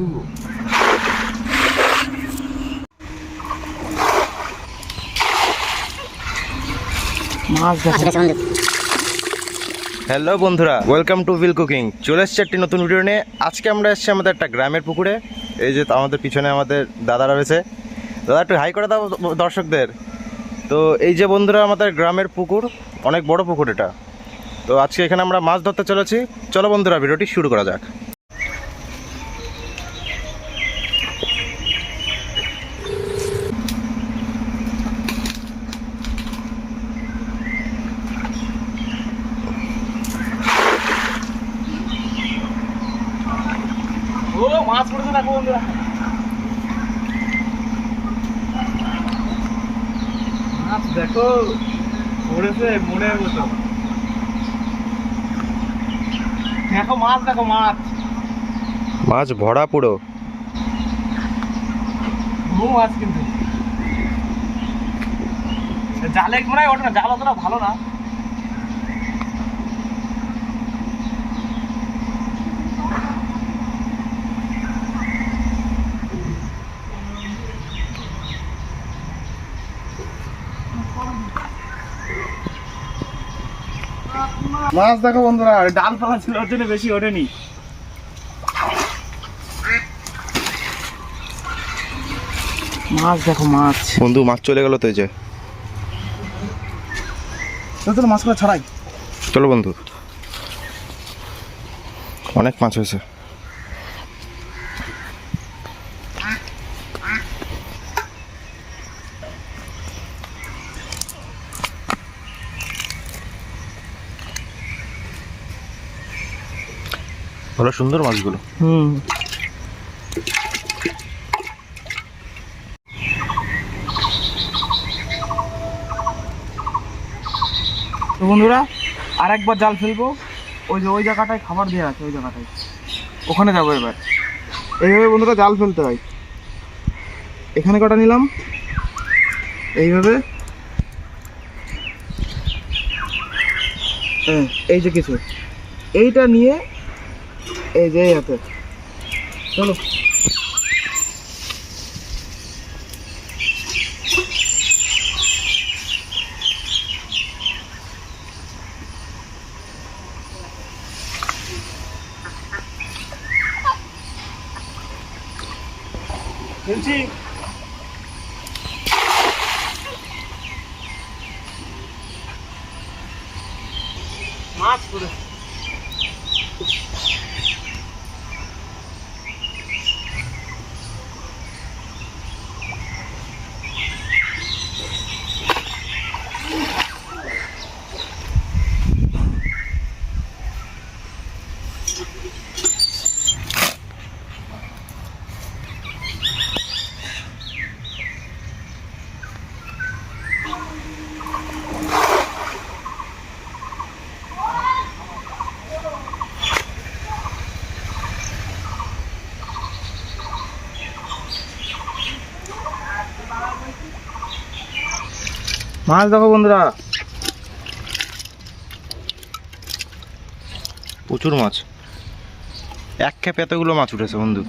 নিবো মাছ হ্যালো বন্ধুরা ওয়েলকাম টু উইল কুকিং চলে এসছে একটি নতুন ভিডিও নিয়ে। আজকে আমরা এসেছি আমাদের একটা গ্রামের পুকুরে। এই যে আমাদের পিছনে আমাদের দাদারা রয়েছে। দাদা একটু হাই করে দাও দর্শকদের। তো এই যে বন্ধুরা আমাদের গ্রামের পুকুর অনেক বড় পুকুর এটা। তো আজকে এখানে আমরা মাছ ধরতে চলেছি। চলো বন্ধুরা ভিডিওটি শুরু করা যাক। ও মাছ পড়েছে দেখো বন্ধুরা মাছ দেখো পড়েছে মনের মতো। দেখো মাছ দেখো মাছ মাছ ভরা পুরো। মাছ কিন্তু। জালে মনে হয় ওঠে না জাল অতটা ভালো না। মাছ দেখো বন্ধুরা ডালপালা ছিল ওর জন্য বেশি ওঠেনি। মাছ দেখো মাছ। বন্ধু মাছ চলে গেল তো এই যে। চলো মাছগুলো ছাড়াই। চলো বন্ধু। অনেক মাছ হয়েছে। ভালো সুন্দর মাছগুলো। হুম। তো বন্ধুরা আর একবার জাল ফেলব। ওই যে ওই জায়গাটায় খাবার দেওয়া আছে, ওই জায়গাটায়। ওখানে যাব এবার। এইভাবে বন্ধুরা জাল ফেলতে হয়। এখানে কটা নিলাম? এইভাবে। হ্যাঁ এই যে কিছু। এইটা নিয়ে এই যে এই হাতে চলো ফেলছি মাছ পড়ে মাছ দেখো বন্ধুরা। প্রচুর মাছ। এক খেপ এতগুলো মাছ উঠেছে বন্ধু।